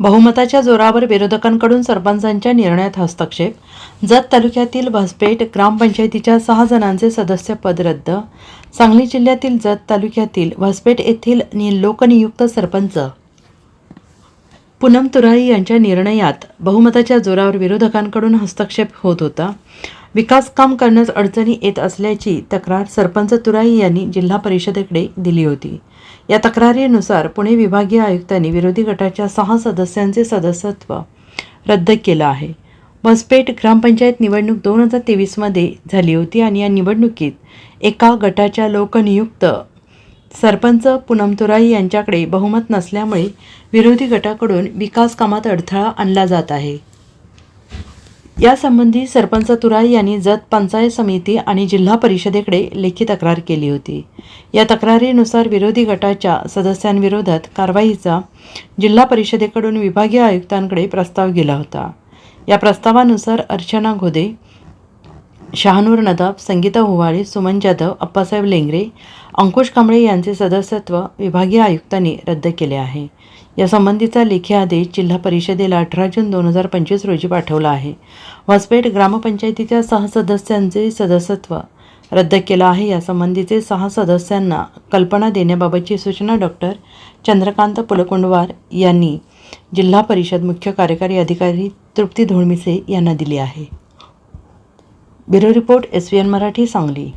बहुमताच्या जोरावर विरोधकांकडून सरपंचांच्या निर्णयात हस्तक्षेप. जत तालुक्यातील भसपेठ ग्रामपंचायतीच्या सहा जणांचे सदस्यपद रद्द. सांगली जिल्ह्यातील जत तालुक्यातील भसपेठ येथील नि- लोकनियुक्त सरपंच पूनम तुराई यांच्या निर्णयात बहुमताच्या जोरावर विरोधकांकडून हस्तक्षेप होत होता. विकास काम करण्यास अडचणी येत असल्याची तक्रार सरपंच तुराई यांनी जिल्हा परिषदेकडे दिली होती. या तक्रारीनुसार पुणे विभागीय आयुक्तांनी विरोधी गटाच्या सहा सदस्यांचे सदस्यत्व रद्द केलं आहे. बसपेठ ग्रामपंचायत निवडणूक दोन हजार तेवीसमध्ये झाली होती आणि या निवडणुकीत एका गटाच्या लोकनियुक्त सरपंच पूनम तुराई यांच्याकडे बहुमत नसल्यामुळे विरोधी गटाकडून विकास कामात अडथळा आणला जात आहे. यासंबंधी सरपंच तुराई यांनी जत पंचायत समिती आणि जिल्हा परिषदेकडे लेखी तक्रार केली होती. या तक्रारीनुसार विरोधी गटाच्या सदस्यांविरोधात कारवाईचा जिल्हा परिषदेकडून विभागीय आयुक्तांकडे प्रस्ताव गेला होता. या प्रस्तावानुसार अर्चना घोदे शहानूर नदाब संगीता हुवाळे सुमन जाधव अप्पासाहेब लेंगरे अंकुश कांबळे यांचे सदस्यत्व विभागीय आयुक्तांनी रद्द केले आहे. यासंबंधीचा लेखी आदेश जिल्हा परिषदेला अठरा जून दोन हजार पंचवीस रोजी पाठवला आहे. वसपेठ ग्रामपंचायतीच्या सहा सदस्यांचे सदस्यत्व रद्द केलं आहे. यासंबंधीचे सहा सदस्यांना कल्पना देण्याबाबतची सूचना डॉक्टर चंद्रकांत पुलकुंडवार यांनी जिल्हा परिषद मुख्य कार्यकारी अधिकारी तृप्ती धोळमिसे यांना दिली आहे. Bureau report S V N Marathi Sangli.